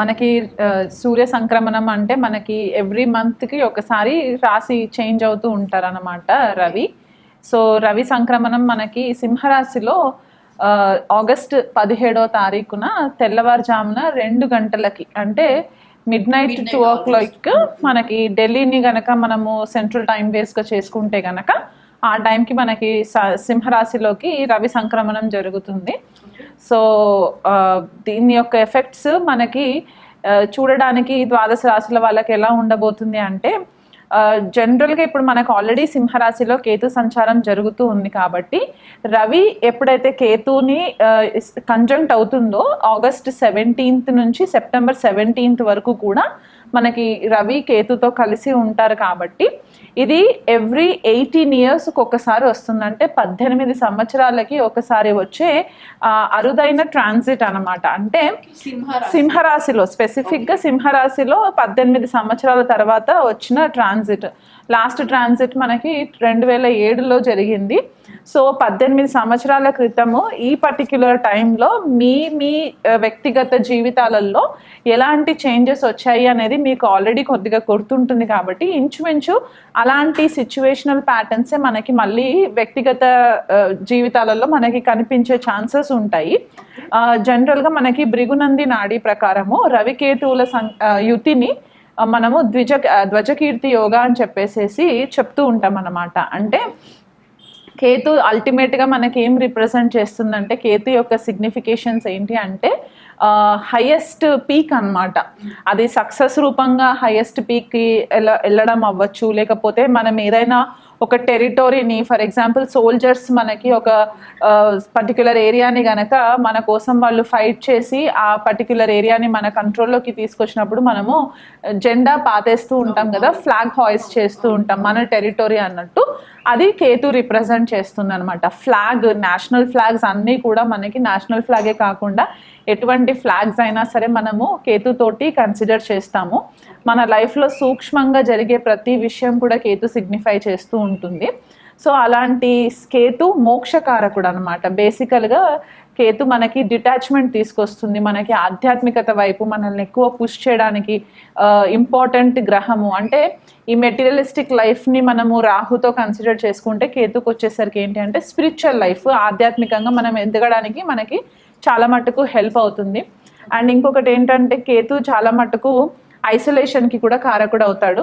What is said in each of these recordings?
మనకి సూర్య సంక్రమణం అంటే మనకి ఎవ్రీ మంత్కి ఒకసారి రాశి చేంజ్ అవుతూ ఉంటారన్నమాట రవి. సో రవి సంక్రమణం మనకి సింహరాశిలో ఆగస్ట్ పదిహేడో తారీఖున తెల్లవారుజామున రెండు గంటలకి అంటే midnight two o'clock మనకి ఢిల్లీని గనక మనము సెంట్రల్ టైం బేస్గా చేసుకుంటే గనక ఆ టైంకి మనకి సింహరాశిలోకి రవి సంక్రమణం జరుగుతుంది. సో దీని యొక్క ఎఫెక్ట్స్ మనకి చూడడానికి ద్వాదశ రాశుల వాళ్ళకి ఎలా ఉండబోతుంది అంటే జనరల్గా ఇప్పుడు మనకు ఆల్రెడీ సింహరాశిలో కేతు సంచారం జరుగుతూ ఉంది కాబట్టి రవి ఎప్పుడైతే కేతుని కంజంక్ట్ అవుతుందో ఆగస్ట్ సెవెంటీన్త్ నుంచి సెప్టెంబర్ సెవెంటీన్త్ వరకు కూడా మనకి రవి కేతుతో కలిసి ఉంటారు కాబట్టి ఇది ఎవ్రీ ఎయిటీన్ ఇయర్స్కి ఒకసారి వస్తుంది అంటే పద్దెనిమిది సంవత్సరాలకి ఒకసారి వచ్చే అరుదైన ట్రాన్సిట్ అన్నమాట. అంటే సింహరాశిలో స్పెసిఫిక్గా సింహరాశిలో పద్దెనిమిది సంవత్సరాల తర్వాత వచ్చిన ట్రాన్సిట్ లాస్ట్ ట్రాన్సిట్ మనకి రెండు వేల ఏడులో జరిగింది. సో పద్దెనిమిది సంవత్సరాల క్రితము ఈ పర్టిక్యులర్ టైంలో మీ మీ వ్యక్తిగత జీవితాలలో ఎలాంటి చేంజెస్ వచ్చాయి అనేది మీకు ఆల్రెడీ కొద్దిగా గుర్తుంటుంది కాబట్టి ఇంచుమించు అలాంటి సిచ్యువేషనల్ ప్యాటర్న్సే మనకి మళ్ళీ వ్యక్తిగత జీవితాలలో మనకి కనిపించే ఛాన్సెస్ ఉంటాయి. జనరల్గా మనకి భృగునంది నాడి ప్రకారము రవికేతువుల సం యుతిని మనము ద్విజ ధ్వజకీర్తి యోగా అని చెప్పేసేసి చెప్తూ ఉంటాం అన్నమాట అంటే కేతు అల్టిమేట్గా మనకి ఏం రిప్రజెంట్ చేస్తుందంటే కేతు యొక్క సిగ్నిఫికేషన్స్ ఏంటి అంటే హయ్యెస్ట్ పీక్ అన్నమాట. అది సక్సెస్ రూపంగా హయెస్ట్ పీక్కి వెళ్ళ వెళ్ళడం అవ్వచ్చు. లేకపోతే మనం ఏదైనా ఒక టెరిటరీని ఫర్ ఎగ్జాంపుల్ సోల్జర్స్ మనకి ఒక పర్టికులర్ ఏరియాని గనక మన కోసం వాళ్ళు ఫైట్ చేసి ఆ పర్టికులర్ ఏరియాని మన కంట్రోల్లోకి తీసుకొచ్చినప్పుడు మనము జెండా పాతేస్తూ ఉంటాం కదా ఫ్లాగ్ హాయిస్ చేస్తూ ఉంటాం మన టెరిటరీ అన్నట్టు. అది కేతు రిప్రజెంట్ చేస్తుంది అనమాట ఫ్లాగ్ నేషనల్ ఫ్లాగ్స్ అన్నీ కూడా మనకి నేషనల్ ఫ్లాగే కాకుండా ఎటువంటి ఫ్లాగ్స్ అయినా సరే మనము కేతుతోటి కన్సిడర్ చేస్తాము. మన లైఫ్లో సూక్ష్మంగా జరిగే ప్రతి విషయం కూడా కేతు సిగ్నిఫై చేస్తూ ఉంటుంది. సో అలాంటి కేతు మోక్షకారకుడు అనమాట బేసికల్గా కేతు మనకి డిటాచ్మెంట్ తీసుకొస్తుంది. మనకి ఆధ్యాత్మికత వైపు మనల్ని ఎక్కువ పుష్ చేయడానికి ఇంపార్టెంట్ గ్రహము. అంటే ఈ మెటీరియలిస్టిక్ లైఫ్ని మనము రాహుతో కన్సిడర్ చేసుకుంటే కేతుకు వచ్చేసరికి ఏంటి అంటే స్పిరిచువల్ లైఫ్. ఆధ్యాత్మికంగా మనం ఎదగడానికి మనకి చాలా మటుకు హెల్ప్ అవుతుంది. అండ్ ఇంకొకటి ఏంటంటే కేతు చాలా మటుకు ఐసోలేషన్కి కూడా కారకుడు అవుతాడు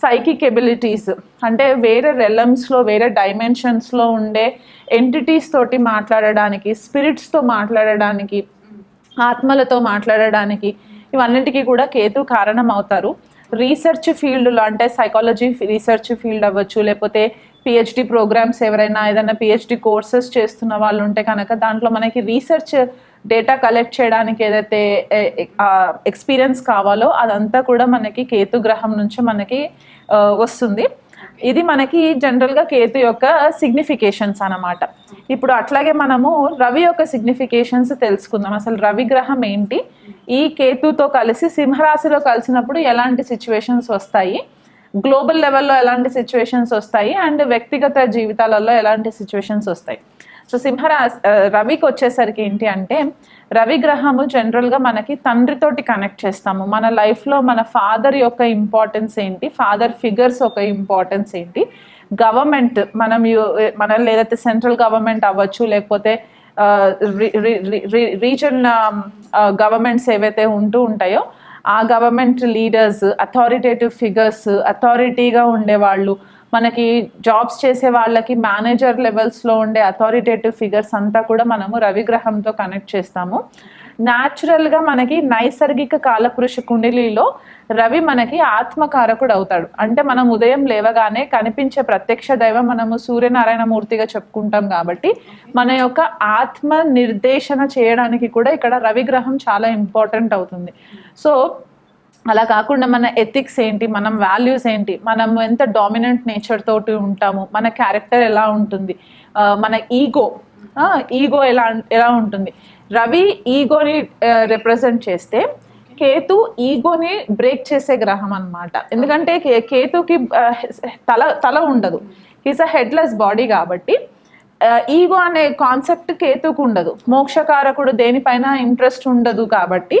సైకిక్ ఎబిలిటీస్ అంటే వేరే రెలమ్స్లో వేరే డైమెన్షన్స్లో ఉండే ఎంటిటీస్ తోటి మాట్లాడడానికి స్పిరిట్స్తో మాట్లాడడానికి ఆత్మలతో మాట్లాడడానికి ఇవన్నిటికీ కూడా కేతు కారణం అవుతారు రీసెర్చ్ ఫీల్డ్లో అంటే సైకాలజీ రీసెర్చ్ ఫీల్డ్ అవ్వచ్చు లేకపోతే పిహెచ్డి ప్రోగ్రామ్స్ ఎవరైనా ఏదైనా పిహెచ్డి కోర్సెస్ చేస్తున్న వాళ్ళు ఉంటే కనుక దాంట్లో మనకి రీసెర్చ్ డేటా కలెక్ట్ చేయడానికి ఏదైతే ఎక్స్పీరియన్స్ కావాలో అదంతా కూడా మనకి కేతు గ్రహం నుంచి మనకి వస్తుంది. ఇది మనకి జనరల్గా కేతు యొక్క సిగ్నిఫికేషన్స్ అన్నమాట. ఇప్పుడు అట్లాగే మనము రవి యొక్క సిగ్నిఫికేషన్స్ తెలుసుకుందాం. అసలు రవి గ్రహం ఏంటి? ఈ కేతుతో కలిసి సింహరాశిలో కలిసినప్పుడు ఎలాంటి సిచ్యువేషన్స్ వస్తాయి? గ్లోబల్ లెవెల్లో ఎలాంటి సిచ్యువేషన్స్ వస్తాయి? అండ్ వ్యక్తిగత జీవితాలలో ఎలాంటి సిచ్యువేషన్స్ వస్తాయి? సో సింహరాశి రవికి వచ్చేసరికి ఏంటి అంటే రవి గ్రహము జనరల్గా మనకి తండ్రితోటి కనెక్ట్ చేస్తాము. మన లైఫ్లో మన ఫాదర్ యొక్క ఇంపార్టెన్స్ ఏంటి ఫాదర్ ఫిగర్స్ ఒక ఇంపార్టెన్స్ ఏంటి గవర్నమెంట్ మనం మనం మన సెంట్రల్ గవర్నమెంట్ అవ్వచ్చు లేకపోతే రీజన్ గవర్నమెంట్స్ ఏవైతే ఉంటూ ఉంటాయో ఆ గవర్నమెంట్ లీడర్స్ అథారిటేటివ్ ఫిగర్స్ అథారిటీగా ఉండేవాళ్ళు మనకి జాబ్స్ చేసే వాళ్ళకి మేనేజర్ లెవెల్స్లో ఉండే అథారిటేటివ్ ఫిగర్స్ అంతా కూడా మనము రవిగ్రహంతో కనెక్ట్ చేస్తాము. న్యాచురల్గా మనకి నైసర్గిక కాలపురుష కుండలిలో రవి మనకి ఆత్మకారకుడు అవుతాడు. అంటే మనం ఉదయం లేవగానే కనిపించే ప్రత్యక్ష దైవం మనము సూర్యనారాయణ మూర్తిగా చెప్పుకుంటాం కాబట్టి మన యొక్క ఆత్మ నిర్దేశన చేయడానికి కూడా ఇక్కడ రవిగ్రహం చాలా ఇంపార్టెంట్ అవుతుంది. సో అలా కాకుండా మన ఎథిక్స్ ఏంటి మనం వాల్యూస్ ఏంటి మనం ఎంత డామినెంట్ నేచర్ తోటి ఉంటాము మన క్యారెక్టర్ ఎలా ఉంటుంది మన ఈగో ఈగో ఎలా ఎలా ఉంటుంది. రవి ఈగోని రిప్రజెంట్ చేస్తే కేతు ఈగోని బ్రేక్ చేసే గ్రహం అన్నమాట. ఎందుకంటే కే- కేతుకి తల తల ఉండదు. హీస్ అ హెడ్లెస్ బాడీ కాబట్టి ఈగో అనే కాన్సెప్ట్ కేతుకు ఉండదు. మోక్షకారకుడు దేనిపైన ఇంట్రెస్ట్ ఉండదు కాబట్టి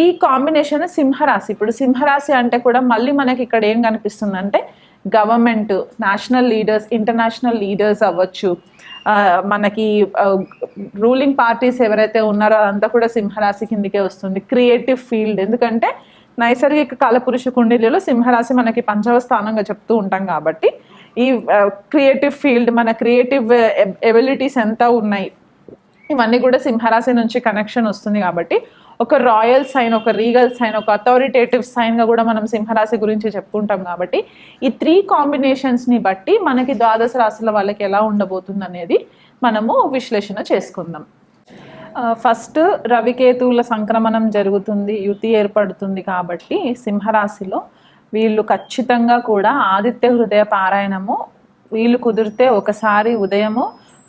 ఈ కాంబినేషన్ సింహరాశి. ఇప్పుడు సింహరాశి అంటే కూడా మళ్ళీ మనకి ఇక్కడ ఏం కనిపిస్తుంది అంటే government national leaders international leaders అవ్వచ్చు. మనకి రూలింగ్ పార్టీస్ ఎవరైతే ఉన్నారో అదంతా కూడా సింహరాశి కిందకే వస్తుంది. Creative field. ఎందుకంటే నైసర్గిక కాలపురుషు కుండలిలో సింహరాశి మనకి పంచవ స్థానంగా చెప్తూ ఉంటాం కాబట్టి ఈ క్రియేటివ్ ఫీల్డ్ మన క్రియేటివ్ ఎబిలిటీస్ ఎంత ఉన్నాయి ఇవన్నీ కూడా సింహరాశి నుంచి కనెక్షన్ వస్తుంది కాబట్టి ఒక రాయల్ సైన్ ఒక రీగల్ సైన్ ఒక అథారిటేటివ్ సైన్గా కూడా మనం సింహరాశి గురించి చెప్పుకుంటాం కాబట్టి ఈ త్రీ కాంబినేషన్స్ని బట్టి మనకి ద్వాదశ రాశుల వాళ్ళకి ఎలా ఉండబోతుంది అనేది మనము విశ్లేషణ చేసుకుందాం. ఫస్ట్ రవికేతువుల సంక్రమణం జరుగుతుంది యుతి ఏర్పడుతుంది కాబట్టి సింహరాశిలో వీళ్ళు ఖచ్చితంగా కూడా ఆదిత్య హృదయ పారాయణము వీళ్ళు కుదిరితే ఒకసారి ఉదయము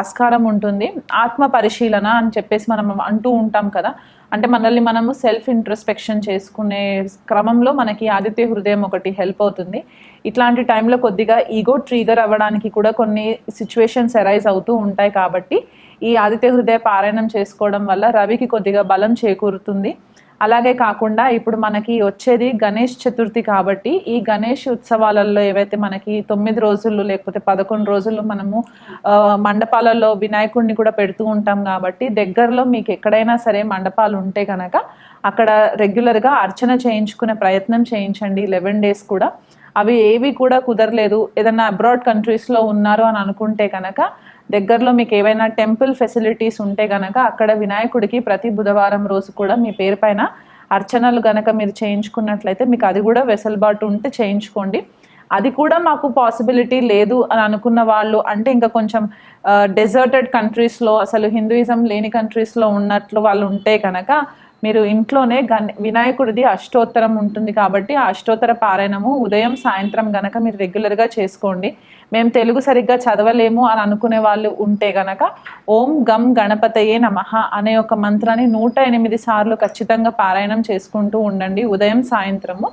ఆస్కారం ఉంటుంది. ఆత్మ పరిశీలన అని చెప్పేసి మనం అంటూ ఉంటాం కదా. అంటే మనల్ని మనము సెల్ఫ్ ఇంట్రస్పెక్షన్ చేసుకునే క్రమంలో మనకి ఆదిత్య హృదయం ఒకటి హెల్ప్ అవుతుంది. ఇట్లాంటి టైంలో కొద్దిగా ఈగో ట్రిగర్ అవ్వడానికి కూడా కొన్ని సిచ్యువేషన్స్ అరైజ్ అవుతూ ఉంటాయి కాబట్టి ఈ ఆదిత్య హృదయ పారాయణం చేసుకోవడం వల్ల రవికి కొద్దిగా బలం చేకూరుతుంది. అలాగే కాకుండా ఇప్పుడు మనకి వచ్చేది గణేష్ చతుర్థి కాబట్టి ఈ గణేష్ ఉత్సవాలలో ఏవైతే మనకి తొమ్మిది రోజులు లేకపోతే పదకొండు రోజులు మనము మండపాలలో వినాయకుడిని కూడా పెడుతూ ఉంటాం కాబట్టి దగ్గరలో మీకు ఎక్కడైనా సరే మండపాలు ఉంటే కనుక అక్కడ రెగ్యులర్గా అర్చన చేయించుకునే ప్రయత్నం చేయించండి లెవెన్ డేస్ కూడా. అవి ఏవి కూడా కుదరలేదు. ఏదైనా అబ్రాడ్ కంట్రీస్లో ఉన్నారు అని అనుకుంటే కనుక దగ్గరలో మీకు ఏవైనా టెంపుల్ ఫెసిలిటీస్ ఉంటే గనక అక్కడ వినాయకుడికి ప్రతి బుధవారం రోజు కూడా మీ పేరు పైన అర్చనలు గనక మీరు చేయించుకున్నట్లయితే మీకు అది కూడా వెసులుబాటు ఉంటే చేయించుకోండి. అది కూడా మాకు పాసిబిలిటీ లేదు అని అనుకున్న వాళ్ళు అంటే ఇంకా కొంచెం డెజర్టెడ్ కంట్రీస్లో అసలు హిందూయిజం లేని కంట్రీస్లో ఉన్నట్లు వాళ్ళు ఉంటే కనుక మీరు ఇంట్లోనే గన్ వినాయకుడిది అష్టోత్తరం ఉంటుంది కాబట్టి ఆ అష్టోత్తర పారాయణము ఉదయం సాయంత్రం గనక మీరు రెగ్యులర్గా చేసుకోండి. మేము తెలుగు సరిగ్గా చదవలేము అని అనుకునే వాళ్ళు ఉంటే గనక ఓం గం గణపతయే నమః అనే ఒక మంత్రాన్ని నూట ఎనిమిది సార్లు ఖచ్చితంగా పారాయణం చేసుకుంటూ ఉండండి ఉదయం సాయంత్రము.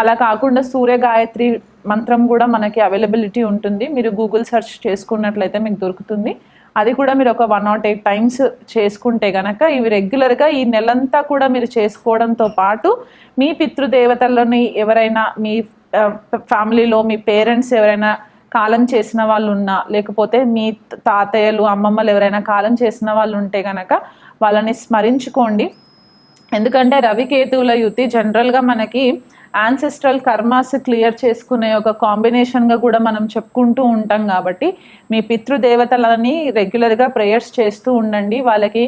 అలా కాకుండా సూర్య గాయత్రి మంత్రం కూడా మనకి అవైలబిలిటీ ఉంటుంది. మీరు గూగుల్ సెర్చ్ చేసుకున్నట్లయితే మీకు దొరుకుతుంది. అది కూడా మీరు ఒక వన్ నాట్ ఎయిట్ టైమ్స్ చేసుకుంటే గనక ఇవి రెగ్యులర్గా ఈ నెలంతా కూడా మీరు చేసుకోవడంతో పాటు మీ పితృదేవతలని ఎవరైనా మీ ఫ్యామిలీలో మీ పేరెంట్స్ ఎవరైనా కాలం చేసిన వాళ్ళు ఉన్నా లేకపోతే మీ తాతయ్యలు అమ్మమ్మలు ఎవరైనా కాలం చేసిన వాళ్ళు ఉంటే గనక వాళ్ళని స్మరించుకోండి. ఎందుకంటే రవికేతువుల యుతి జనరల్గా మనకి యాన్సెస్ట్రల్ కర్మాస్ క్లియర్ చేసుకునే ఒక కాంబినేషన్గా కూడా మనం చెప్పుకుంటూ ఉంటాం కాబట్టి మీ పితృదేవతలని రెగ్యులర్గా ప్రేయర్స్ చేస్తూ ఉండండి. వాళ్ళకి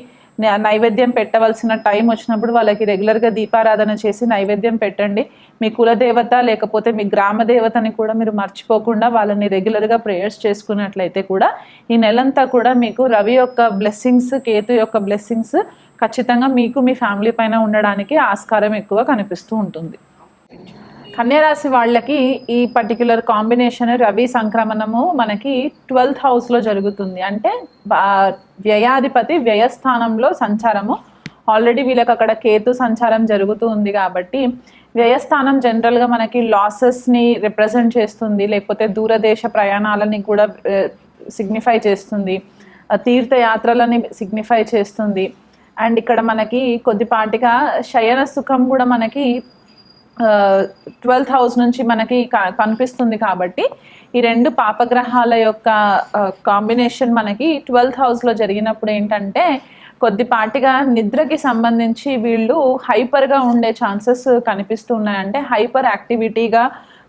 నైవేద్యం పెట్టవలసిన టైం వచ్చినప్పుడు వాళ్ళకి రెగ్యులర్గా దీపారాధన చేసి నైవేద్యం పెట్టండి. మీ కులదేవత లేకపోతే మీ గ్రామ దేవతని కూడా మీరు మర్చిపోకుండా వాళ్ళని రెగ్యులర్గా ప్రేయర్స్ చేసుకున్నట్లయితే కూడా ఈ నెలంతా కూడా మీకు రవి యొక్క బ్లెస్సింగ్స్ కేతు యొక్క బ్లెస్సింగ్స్ ఖచ్చితంగా మీకు మీ ఫ్యామిలీ పైన ఉండడానికి ఆస్కారం ఎక్కువ కనిపిస్తూ ఉంటుంది. కన్యారాశి వాళ్ళకి ఈ పర్టిక్యులర్ కాంబినేషన్ రవి సంక్రమణము మనకి ట్వెల్త్ హౌస్లో జరుగుతుంది. అంటే వ్యయాధిపతి వ్యయస్థానంలో సంచారము. ఆల్రెడీ వీళ్ళకి అక్కడ కేతు సంచారం జరుగుతూ ఉంది కాబట్టి వ్యయస్థానం జనరల్గా మనకి లాసెస్ని రిప్రజెంట్ చేస్తుంది. లేకపోతే దూరదేశ ప్రయాణాలని కూడా సిగ్నిఫై చేస్తుంది. తీర్థయాత్రలని సిగ్నిఫై చేస్తుంది. అండ్ ఇక్కడ మనకి కొద్దిపాటిగా శయన సుఖం కూడా మనకి ట్వెల్త్ హౌస్ నుంచి మనకి కనిపిస్తుంది కాబట్టి ఈ రెండు పాపగ్రహాల యొక్క కాంబినేషన్ మనకి ట్వెల్త్ హౌస్లో జరిగినప్పుడు ఏంటంటే కొద్దిపాటిగా నిద్రకి సంబంధించి వీళ్ళు హైపర్గా ఉండే ఛాన్సెస్ కనిపిస్తున్నాయి అంటే హైపర్ యాక్టివిటీగా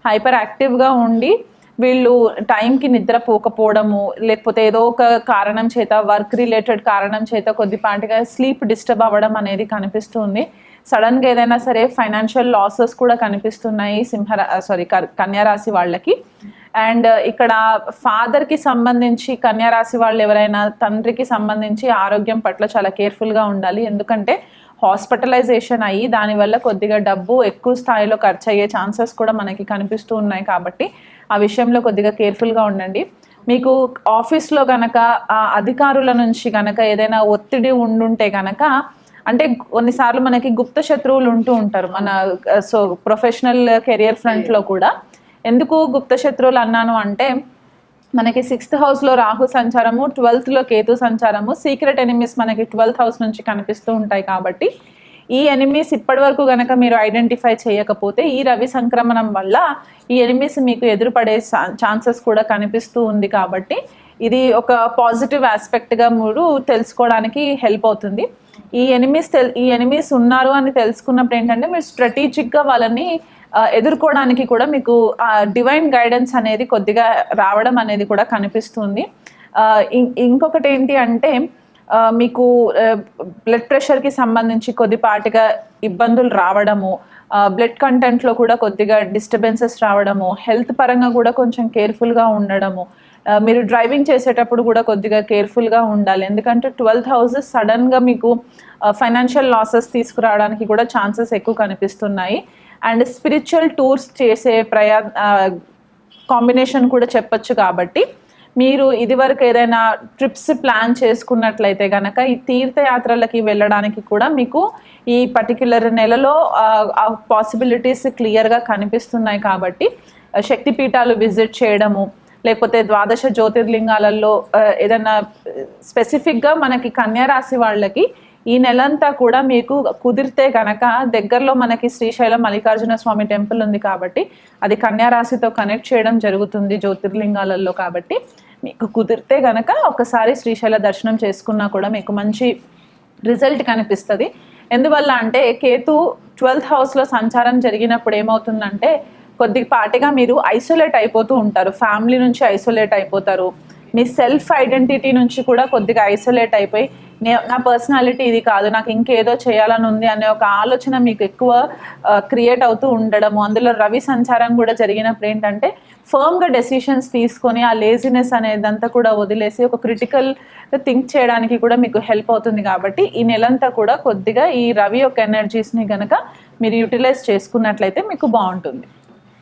హైపర్ యాక్టివ్గా ఉండి వీళ్ళు టైంకి నిద్ర పోకపోవడము లేకపోతే ఏదో ఒక కారణం చేత వర్క్ రిలేటెడ్ కారణం చేత కొద్దిపాటిగా స్లీప్ డిస్టర్బ్ అవ్వడం అనేది కనిపిస్తుంది సడన్గా ఏదైనా సరే ఫైనాన్షియల్ లాసెస్ కూడా కనిపిస్తున్నాయి సింహ సారీ కన్యారాశి వాళ్ళకి. అండ్ ఇక్కడ ఫాదర్కి సంబంధించి కన్యారాశి వాళ్ళు ఎవరైనా తండ్రికి సంబంధించి ఆరోగ్యం పట్ల చాలా కేర్ఫుల్గా ఉండాలి. ఎందుకంటే హాస్పిటలైజేషన్ అయ్యి దానివల్ల కొద్దిగా డబ్బు ఎక్కువ స్థాయిలో ఖర్చు అయ్యే ఛాన్సెస్ కూడా మనకి కనిపిస్తూ ఉన్నాయి కాబట్టి ఆ విషయంలో కొద్దిగా కేర్ఫుల్గా ఉండండి. మీకు ఆఫీస్లో గనక అధికారుల నుంచి గనక ఏదైనా ఒత్తిడి ఉండుంటే గనక అంటే కొన్నిసార్లు మనకి గుప్త శత్రువులు ఉంటూ ఉంటారు. మన సో ప్రొఫెషనల్ కెరియర్ ఫ్రంట్లో కూడా. ఎందుకు గుప్త శత్రువులు అన్నాను అంటే మనకి సిక్స్త్ హౌస్లో రాహు సంచారము ట్వెల్త్లో కేతు సంచారము సీక్రెట్ ఎనిమీస్ మనకి ట్వెల్త్ హౌస్ నుంచి కనిపిస్తూ ఉంటాయి కాబట్టి ఈ ఎనిమీస్ ఇప్పటి వరకు గనక మీరు ఐడెంటిఫై చేయకపోతే ఈ రవి సంక్రమణం వల్ల ఈ ఎనిమీస్ మీకు ఎదురుపడే ఛాన్సెస్ కూడా కనిపిస్తూ ఉంది కాబట్టి ఇది ఒక పాజిటివ్ ఆస్పెక్ట్గా మీరు తెలుసుకోవడానికి హెల్ప్ అవుతుంది. ఈ ఎనిమీస్ తెల్ ఈ ఎనిమీస్ ఉన్నారు అని తెలుసుకున్నప్పుడు ఏంటంటే మీరు స్ట్రాటజిక్గా వాళ్ళని ఎదుర్కోవడానికి కూడా మీకు డివైన్ గైడెన్స్ అనేది కొద్దిగా రావడం అనేది కూడా కనిపిస్తుంది. ఇంకొకటి ఏంటి అంటే మీకు బ్లడ్ ప్రెషర్కి సంబంధించి కొద్దిపాటిగా ఇబ్బందులు రావడము బ్లడ్ కంటెంట్లో కూడా కొద్దిగా డిస్టర్బెన్సెస్ రావడము హెల్త్ పరంగా కూడా కొంచెం కేర్ఫుల్గా ఉండడము మీరు డ్రైవింగ్ చేసేటప్పుడు కూడా కొద్దిగా కేర్ఫుల్గా ఉండాలి. ఎందుకంటే ట్వెల్త్ హౌసెస్ సడన్గా మీకు ఫైనాన్షియల్ లాసెస్ తీసుకురావడానికి కూడా ఛాన్సెస్ ఎక్కువ కనిపిస్తున్నాయి. అండ్ స్పిరిచువల్ టూర్స్ చేసే ప్రయా కాంబినేషన్ కూడా చెప్పొచ్చు కాబట్టి మీరు ఇదివరకు ఏదైనా ట్రిప్స్ ప్లాన్ చేసుకున్నట్లయితే కనుక ఈ తీర్థయాత్రలకి వెళ్ళడానికి కూడా మీకు ఈ పర్టిక్యులర్ నెలలో పాసిబిలిటీస్ క్లియర్గా కనిపిస్తున్నాయి కాబట్టి శక్తిపీఠాలు విజిట్ చేయడము లేకపోతే ద్వాదశ జ్యోతిర్లింగాలలో ఏదైనా స్పెసిఫిక్గా మనకి కన్యారాశి వాళ్ళకి ఈ నెలంతా కూడా మీకు కుదిరితే గనక దగ్గరలో మనకి శ్రీశైలం మల్లికార్జున స్వామి టెంపుల్ ఉంది కాబట్టి అది కన్యా రాశితో కనెక్ట్ చేయడం జరుగుతుంది జ్యోతిర్లింగాలలో కాబట్టి. మీకు కుదిరితే గనక ఒకసారి శ్రీశైల దర్శనం చేసుకున్నా కూడా మీకు మంచి రిజల్ట్ కనిపిస్తుంది. ఎందువల్ల అంటే కేతు ట్వెల్త్ హౌస్లో సంచారం జరిగినప్పుడు ఏమవుతుందంటే కొద్దిపాటిగా మీరు ఐసోలేట్ అయిపోతూ ఉంటారు. ఫ్యామిలీ నుంచి ఐసోలేట్ అయిపోతారు. మీ సెల్ఫ్ ఐడెంటిటీ నుంచి కూడా కొద్దిగా ఐసోలేట్ అయిపోయి నా పర్సనాలిటీ ఇది కాదు నాకు ఇంకేదో చేయాలని ఉంది అనే ఒక ఆలోచన మీకు ఎక్కువ క్రియేట్ అవుతూ ఉండడము. అందులో రవి సంచారం కూడా జరిగినప్పుడు ఏంటంటే ఫర్మ్గా డెసిషన్స్ తీసుకొని ఆ లేజినెస్ అనేదంతా కూడా వదిలేసి ఒక క్రిటికల్ థింక్ చేయడానికి కూడా మీకు హెల్ప్ అవుతుంది కాబట్టి ఈ నెలంతా కూడా కొద్దిగా ఈ రవి యొక్క ఎనర్జీస్ని కనుక మీరు యూటిలైజ్ చేసుకున్నట్లయితే మీకు బాగుంటుంది.